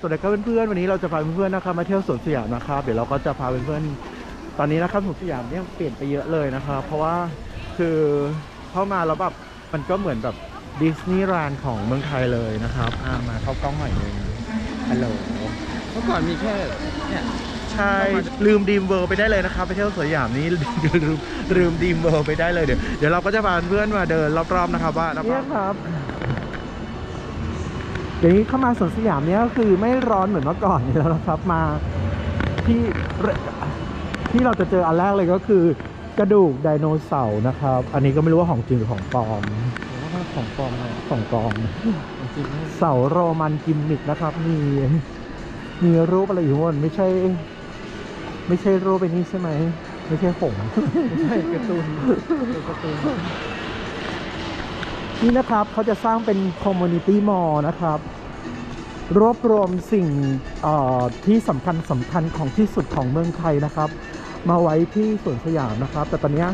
สวัสดีครับเพื่อนๆวันนี้เราจะพาเพื่อนๆนะครับมาเที่ยวสวนสยามนะครับเดี๋ยวเราก็จะพาเพื่อนๆตอนนี้นะครับสวนสยามเนี่ยเปลี่ยนไปเยอะเลยนะครับเพราะว่าคือเข้ามาแล้วแบบมันก็เหมือนแบบดิสนีย์แลนด์ของเมืองไทยเลยนะครับอ่ามาเข้ากล้องหน่อยหนึงฮัลโหลเมื่อก่อนมีแค่เนี่ยใช่ลืมดีมเวิร์ไปได้เลยนะครับไปเที่ยวสวนสยามนี้ ลืมลืมดีมเวิร์ไปได้เลยเดี๋ยวเดี๋ยวเราก็จะพาเพื่อนๆมาเดินรอบๆนะครับว่าเนี่ยครับ เดี๋ยวนี้เข้ามาสวนสยามเนี่ยก็คือไม่ร้อนเหมือนเมื่อก่อนนี้แล้วนะครับมาที่ที่เราจะเจออันแรกเลยก็คือกระดูกไดโนเสาร์นะครับ อันนี้ก็ไม่รู้ว่าของจริงหรือของปลอมผมว่าของปลอมเลยของปลอมจริงเสาโรมันกิมมิกนะครับ มีมีรูปอะไรอยู่บนไม่ใช่ ไม่ใช่รูปไปนี่ใช่ไหมไม่ใช่ผงไม่ใช่การ์ตูนการ์ตูน นี่นะครับเขาจะสร้างเป็นคอมมูนิตี้มอลนะครับ รวบรวมสิ่งเอ่อที่สำคัญสำคัญของที่สุดของเมืองไทยนะครับ มาไว้ที่สวนสยามนะครับ แต่ตอนเนี้ย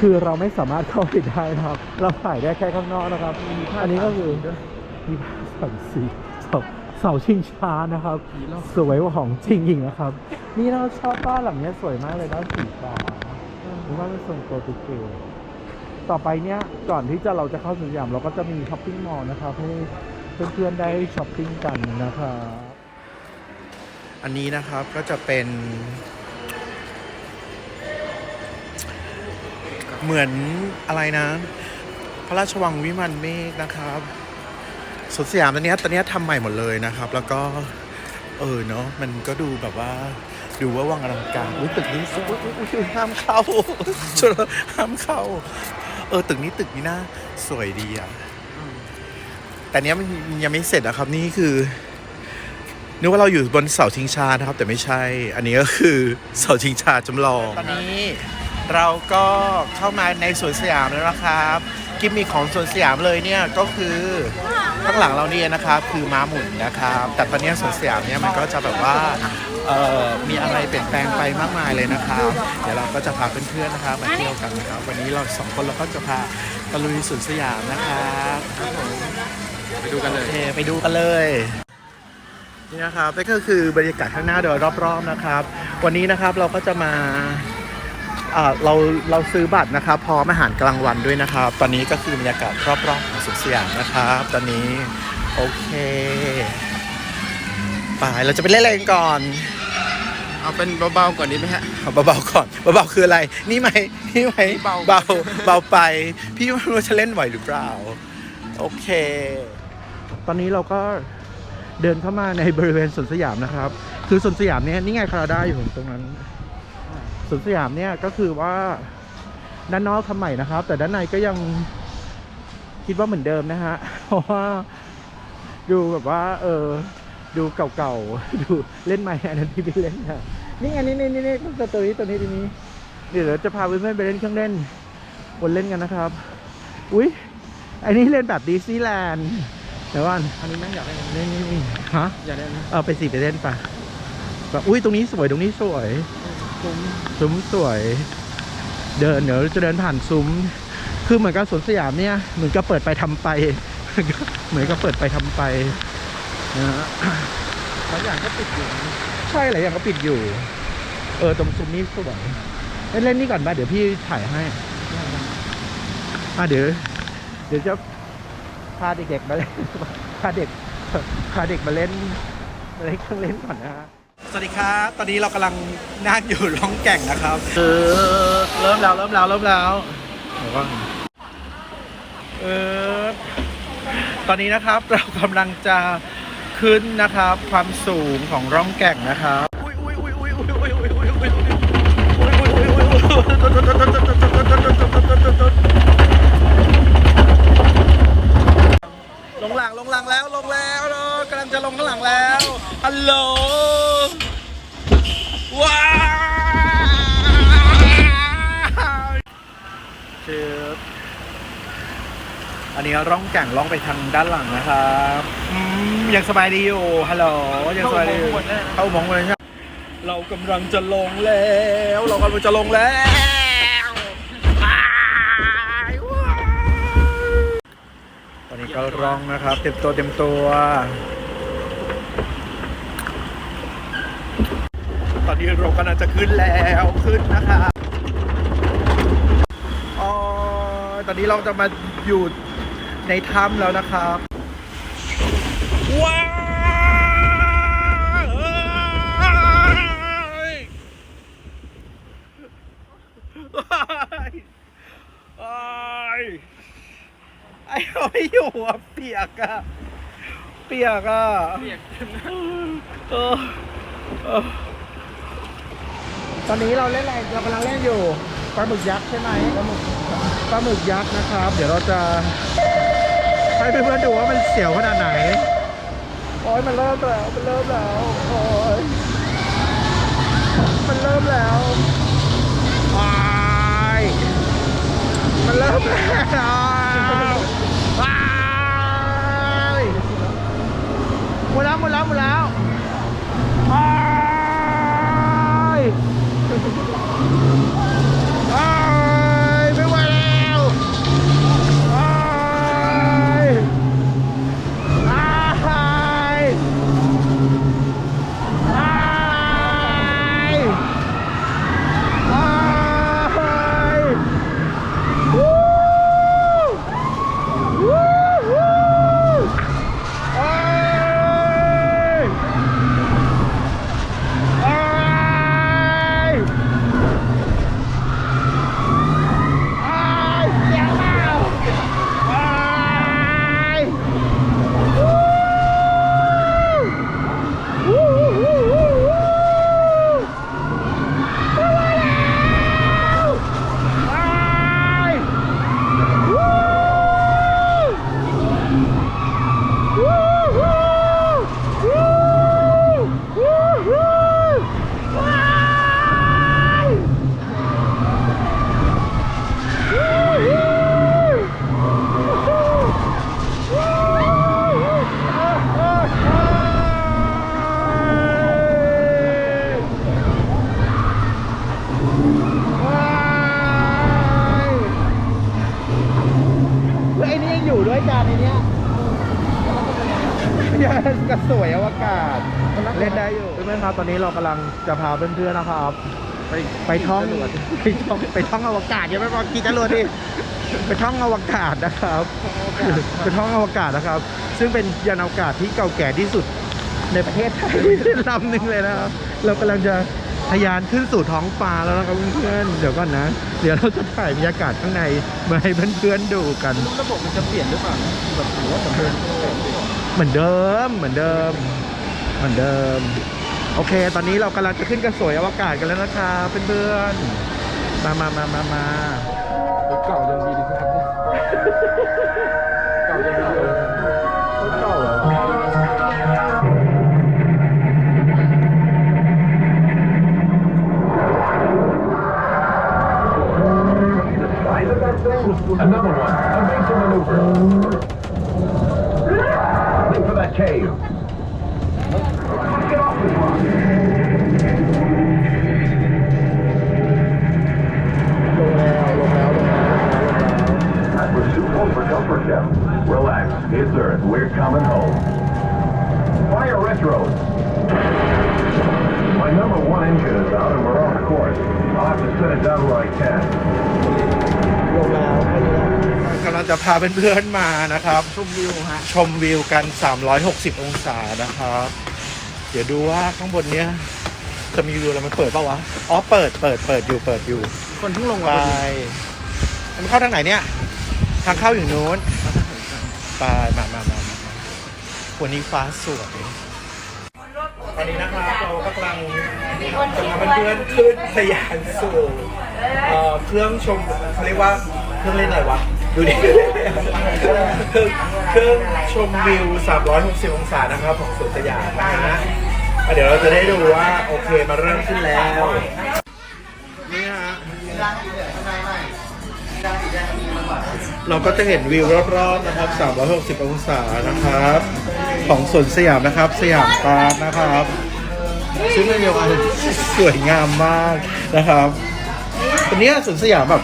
คือเราไม่สามารถเข้าไปได้นะครับ เราถ่ายได้แค่ข้างนอกนะครับ อันนี้ก็คือมีเสาสีเสาเสาชิงช้านะครับผีหลอกสวยกว่าของจริงอีกนะครับ นี่เราชอบบ้านหลังเนี้ยสวยมากเลยด้านสีฟ้าหรือว่าเป็นทรงโปรตุเกส ต่อไปเนี้ยก่อนที่จะเราจะเข้าสวนสยามเราก็จะมีช้อปปิ้งมอลล์นะครับให้เพื่อนๆได้ช้อปปิ้งกันนะครับอันนี้นะครับก็จะเป็น เหมือนอะไรนะ พระราชวังวิมานเมฆนะครับสวนสยามตอนนี้ตอนนี้ทำใหม่หมดเลยนะครับ แล้วก็เออเนาะมันก็ดูแบบว่าดูว่าวังอลังการอุ๊ยตึกนี้อุ๊ยห้ามเข้าชนห้ามเข้า เออตึกนี้ตึกนี้น่าสวยดีอะแต่เนี้ยมันยังไม่เสร็จนะครับนี่คือนึกว่าเราอยู่บนเสาชิงชานะครับ แต่ไม่ใช่ อันนี้ก็คือเสาชิงชาจำลอง ตอนนี้เราก็เข้ามาในสวนสยามแล้วนะครับ กิมมิคของสวนสยามเลยเนี่ยก็คือ ข้างหลังเราเนี่ยนะครับคือม้าหมุนนะครับ แต่ตอนนี้สวนสยามเนี่ยมันก็จะแบบว่าเอ่อมีอะไรเปลี่ยนแปลงไปมากมายเลยนะครับเดี๋ยวเราก็จะพาเพื่อนๆนะครับมาเที่ยวกันนะครับ วันนี้เราสองคนเราก็จะพาตะลุยสวนสยามนะครับครับผมไปดูกันเลโอยเคไปดูกันเลยนี่นะครับนี่ก็คือบรรยากาศข้างหน้าโดยรอบๆนะครับ วันนี้นะครับเราก็จะมาอ่า เราเราซื้อบัตรนะครับพร้อมอาหารกลางวันด้วยนะครับ ตอนนี้ก็คือบรรยากาศรอบๆของสวนสยามนะครับ ตอนนี้โอเคไปเราจะไปเล่นอะไรกันก่อน เอาเป็นเบาๆก่อนดีไหมฮะเอาเบาๆก่อนเบาๆคืออะไร นี่ไหมนี่ไหมเบาเบาเบาไป พี่ไม่รู้ว่าจะเล่นไหวหรือเปล่า โอเค ตอนนี้เราก็เดินเข้ามาในบริเวณสวนสยามนะครับ คือสวนสยามเนี่ยนี่ไงคาราด้าอยู่ตรงนั้น สวนสยามเนี่ยก็คือว่าด้านนอกทำใหม่นะครับ แต่ด้านในก็ยังคิดว่าเหมือนเดิมนะฮะเพราะว่าดูแบบว่า เออ ดูเก่าๆดูเล่นใหม่อันนั้นที่ไปเล่นนะนี่ไงนี่นี่นี่นี่ตัวนี้ตัวนี้ตัวนี้เดี๋ยวเราจะพาเพื่อนๆไปเล่นเครื่องเล่นวนเล่นกันนะครับ อุ้ยอันนี้เล่นแบบดิสนีย์แลนด์เดี๋ยวก่อนอันนี้แม่งอยากได้อันนี้นี่นี่นี่ฮะอยากได้อันนี้เอาไปสิไปเล่นปะแบบอุ้ยตรงนี้สวยตรงนี้สวย ซุ้มซุ้มสวย เดินเดี๋ยวจะเดินผ่านซุ้ม คือเหมือนกับสวนสยามเนี่ยเหมือนกับเปิดไปทำไป เหมือนกับเปิดไปทำไปนะฮะบางอย่างก็ติดอยู่ ใช่หลายอย่างก็ปิดอยู่ เออตรงซุ้มนี้สวยเล่นนี่ก่อนบ้าเดี๋ยวพี่ถ่ายให้อะเดี๋ยวเดี๋ยวจะพาเด็กๆมาเล่นพาเด็กพาเด็กมาเล่นมาเล่นเครื่องเล่นก่อนนะฮะ สวัสดีครับ ตอนนี้เรากำลังนั่งอยู่ร่องแก่งนะครับเออเริ่มแล้วเริ่มแล้วเริ่มแล้วเะวก่อเออตอนนี้นะครับเรากำลังจะขึ้นนะครับ ความสูงของร่องแก่งนะครับลงหลังลงหลังแล้วลงแล้วกำลังจะลงข้างหลังแล้วฮัลโหล ว้าเชิบอันนี้ร่องแก่งล่องไปทางด้านหลังนะครับอืมยังสบายดีอยู่ฮัลโหลยังสบายดีอยู่เข้าอุโมงเลยใช่ไหมเรากำลังจะลงแล้ว เรากำลังจะลงแล้วอ้ายว้าวตอนนี้ก็ร้องนะครับ เต็มตัวเต็มตัว ตอนนี้เรากำลังจะขึ้นแล้วขึ้นนะครับอ๋อตอนนี้เราจะมาอยู่ในถ้ำแล้วนะครับว้าวเอ้ยเอ้ยไอ้เราไม่อยู่อะเปียกอะเปียกอะเปียกเต็มน้าเออเออ ตอนนี้เราเล่นอะไรเรากำลังเล่นอยู่ปลาหมึกยักษ์ใช่ไหมปลาหมึกปลาหมึกยักษ์นะครับ เดี๋ยวเราจะให้เพื่อนๆดูว่ามันเสียวขนาดไหน โอ้ยมันเริ่มแล้วมันเริ่มแล้วโอ้ยมันเริ่มแล้วอ้ายมันเริ่มแล้วอ้ายหมดแล้วหมดแล้วหมดแล้ว Thank you. เล่นได้อยู่เพื่อนๆครับตอนนี้เรากำลังจะพาเพื่อนๆนะครับ ไปไปท่องไปท่องไปท่องอวกาศยังไม่พอกี่จรวดดิไปท่องอวกาศนะครับไปท่องอวกาศนะครับ ซึ่งเป็นยานอวกาศที่เก่าแก่ที่สุดในประเทศไทยลำหนึ่งเลยนะครับ เรากำลังจะทะยานขึ้นสู่ท้องฟ้าแล้วนะครับเพื่อนๆเดี๋ยวก่อนนะ เดี๋ยวเราจะถ่ายบรรยากาศข้างในมาให้เพื่อนๆดูกันระบบมันจะเปลี่ยนหรือเปล่าแบบหรือว่าเหมือนเดิมเหมือนเดิมเหมือนเดิมเห มือนเดิม โอเค ตอนนี้เรากำลังจะขึ้นกระสวยอวกาศกันแล้วนะคะเพื่อนๆมามามามามาเก่ายังดีดีครับเก่ายังดีเลยเก่าเหรอ Another one. A major maneuver. Wait for that cave. Relax. It's Earth. We're coming home. Fire retros. My number one engine is out and we're off course. I'll have to set it down where จะพาเพื่อนๆมานะครับ ชมวิวฮะชมวิวกัน 360 องศานะครับ เดี๋ยวดูว่าข้างบนเนี้ยจะมีวิวอะไรมันเปิดเปล่าวะ อ๋อ เปิด เปิด เปิดอยู่ เปิดอยู่ คนเพิ่งลงไป มามันเข้าทางไหนเนี่ย ทางเข้าอยู่นู้น ไปมามามามามาวันนี้ฟ้าสวยตอนนี้นะครับเรากำลังพาเพื่อนๆขึ้นทะยานสู่เอ่อเครื่องชมเขาเรียกว่าเครื่องเล่นอะไรวะ ดูดิเครื่องเครื่องชมวิว 360 องศานะครับ ของสวนสยามนะฮะอะเดี๋ยวเราจะได้ดูว่า โอเคมาเริ่มขึ้นแล้ว นี่ฮะเราก็จะเห็นวิวรอบๆนะครับ 360 องศานะครับ ของสวนสยามนะครับ สยามปาร์คนะครับซึ่งเป็นวันสวยงามมากนะครับตอนนี้สวนสยามแบบ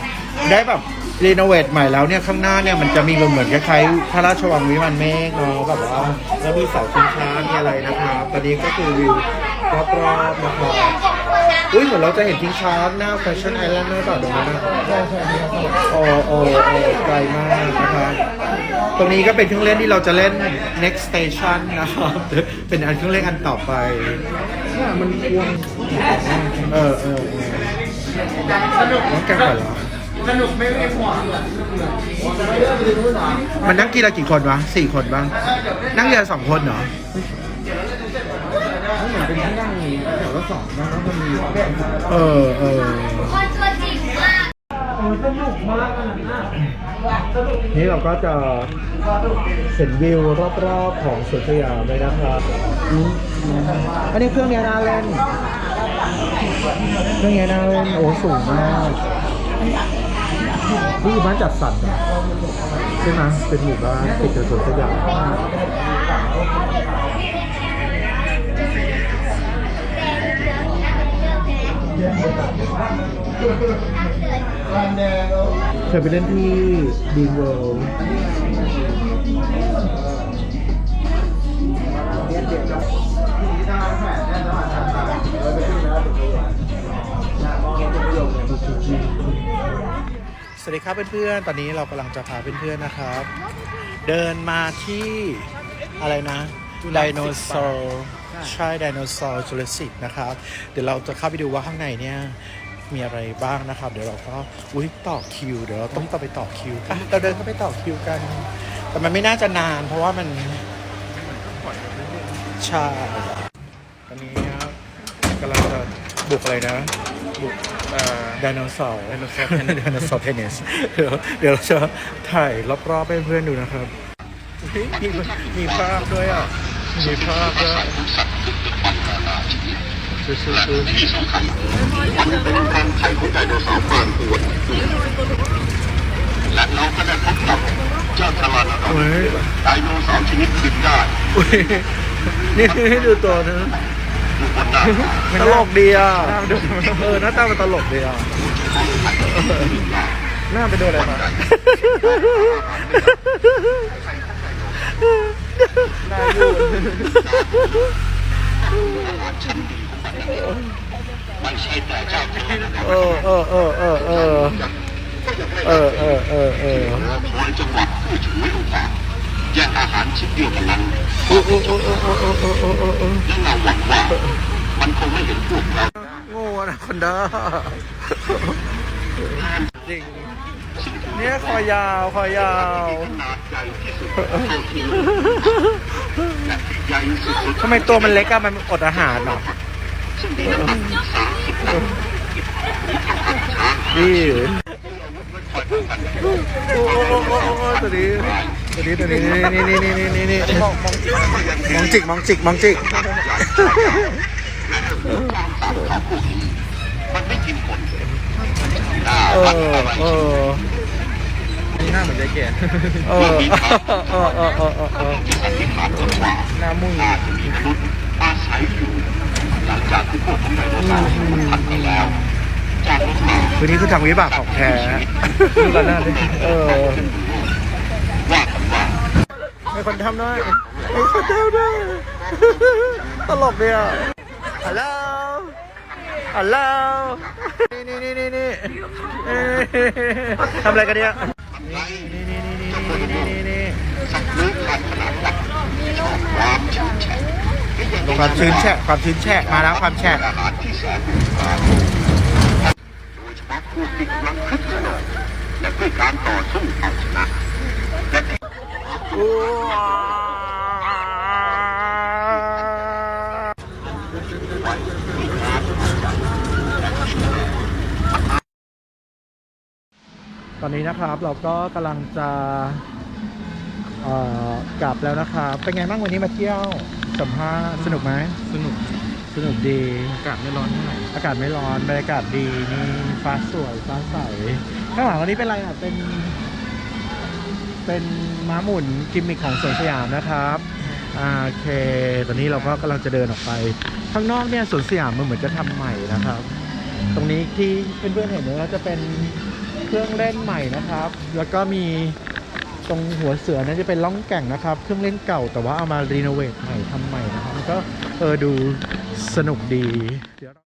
ได้แบบ รีโนเวทใหม่แล้วเนี่ยข้างหน้าเนี่ยมันจะมีเหมือนคล้ายๆพระราชวังวิมานเมฆเนาะแบบว่าแล้วมีเสาชิงช้ามีอะไรนะครับตอนนี้ก็คือวิวรอบๆนะครับอุ้ยเหมือนเราจะเห็นทิ้งช้างหน้าแฟชั่นไอแลนด์ด้วยต่อตรงนั้นนะใช่ใช่ครับโอ้โอ้โอ้ไกลมากนะครับตรงนี้ก็เป็นเครื่องเล่นที่เราจะเล่น next station นะครับ เป็นอันเครื่องเล่นอันต่อไปเนี่ยมันควงเออเออเออน้องแกงก่อนเหรอ สนุกไม่ไม่ห่วงมันนั่งกี่ละกี่คนวะสี่คนบ้าง นั่งเรือสองคนเหรอมันเหมือนเป็นที่นั่งแถวละสองนะแล้วมันมีเออเออคนตัวจริงมากนี่เราก็จะเห็นวิวรอบๆของสวนสยามเลยนะครับอืมอันนี้เครื่องเนี้ยน่าเล่นเครื่องเนี้ยน่าเล่นโอ้สูงมาก นี่บ้านจัดสรรเหรอใช่ไหมเป็นหมู่บ้านติดกับสวนสยามเคยไปเล่นที่ดีเวิลด์ สวัสดีครับเพื่อนๆ ตอนนี้เรากำลังจะพาเพื่อนๆนะครับ เดินมาที่อะไรนะไดโนเสาร์ใช่ไดโนเสาร์จูเลสิกนะครับ เดี๋ยวเราจะเข้าไปดูว่าข้างในเนี่ยมีอะไรบ้างนะครับ เดี๋ยวเราก็อุ้ยต่อคิว เดี๋ยวเราต้องต่อไปต่อคิวอะเราเดินเข้าไปต่อคิวกัน แต่มันไม่น่าจะนาน เพราะว่ามันใช่ตอนนี้ครับกำลังจะบุกอะไรนะ บุกเอ่อไดโนเสาร์ไดโนเสาร์ไดโนเสาร์เทนนิสเดี๋ยวเดี๋ยวเราจะถ่ายรอบๆให้เพื่อนดูนะครับเฮ้ยมีมีภาพด้วยอะมีภาพด้วยซื้อซื้อซื้อที่สำคัญมันเป็นรังไข่ของไดโนเสาร์บางตัวและเราก็ได้พบกับเจ้าทารานอดอนเฮ้ยไดโนเสาร์ชนิดบินได้อุ้ยนี่ให้ดูตัวนะ ตลกดีอะเออหน้าตามันตลกดีอะหน้าไปโดนอะไรมาหน้ายูดไม่ใช่แต่เจ้าทารานอดอนเออเออเออเออเออเออเออเออ แย่งอาหารชิ้นเดียวกันนั้นและเราหวังว่ามันคงไม่เห็นพวกเราโง่นะคนเด้อจริงเนี่ยคอยาวคอยาวทำไมตัวมันเล็กอะมันอดอาหารหระดีโอ้โหตัวนี้ ตัวนี้ตัวนี้นี่นี่นี่นี่นี่นี่มองมองจิกมองจิกมองจิกมันไม่กินผลเออเออนี่หน้าเหมือนยายแก่เออเออเออเออเออหน้ามุ่งน่าจะมีมนุษย์อาศัยอยู่หลังจากที่พวกของไดโนเสาร์สูญพันธุ์ไปแล้วจากนั้นมาตัวนี้คือทางวิบากของแท้ดูกันหน้าดิเออ มีคนทำด้วยมีคนทำด้วยตลกเนี่ยฮัลโหลฮัลโหลนี่นี่นี่นี่นี่ทำอะไรกันเนี่ยนี่นี่นี่นี่นี่นี่นี่สัตว์เลื้อยคลานขนาดยักษ์ความชื้นแฉะและยังความชื้นแฉะความชื้นแฉะมาแล้วความแฉะอาหารที่แสนพิเศษโดยเฉพาะพวกที่กำลังคึกขนองและเพื่อการต่อสู้เอาชนะและที่ ตอนนี้นะครับเราก็กำลังจะเอ่อกลับแล้วนะครับเป็นไงบ้างวันนี้มาเที่ยวสัมภาษณ์สนุกไหมสนุกสนุกดีอากาศไม่ร้อนเท่าไหร่อากาศไม่ร้อนบรรยากาศดีนี่ฟ้าสวยฟ้าใสข้างหลังวันนี้เป็นอะไรอะเป็น เป็นม้าหมุนกิมมิคของสวนสยามนะครับโอเค ตอนนี้เราก็กำลังจะเดินออกไป ข้างนอกเนี่ยสวนสยามมันเหมือนจะทำใหม่นะครับ ตรงนี้ที่เพื่อนๆเห็นเนี่ยจะเป็นเครื่องเล่นใหม่นะครับ แล้วก็มีตรงหัวเสือนั่นจะเป็นล่องแก่งนะครับ เครื่องเล่นเก่าแต่ว่าเอามารีโนเวทใหม่ทำใหม่นะครับมันก็เออดูสนุกดีเดี๋ยว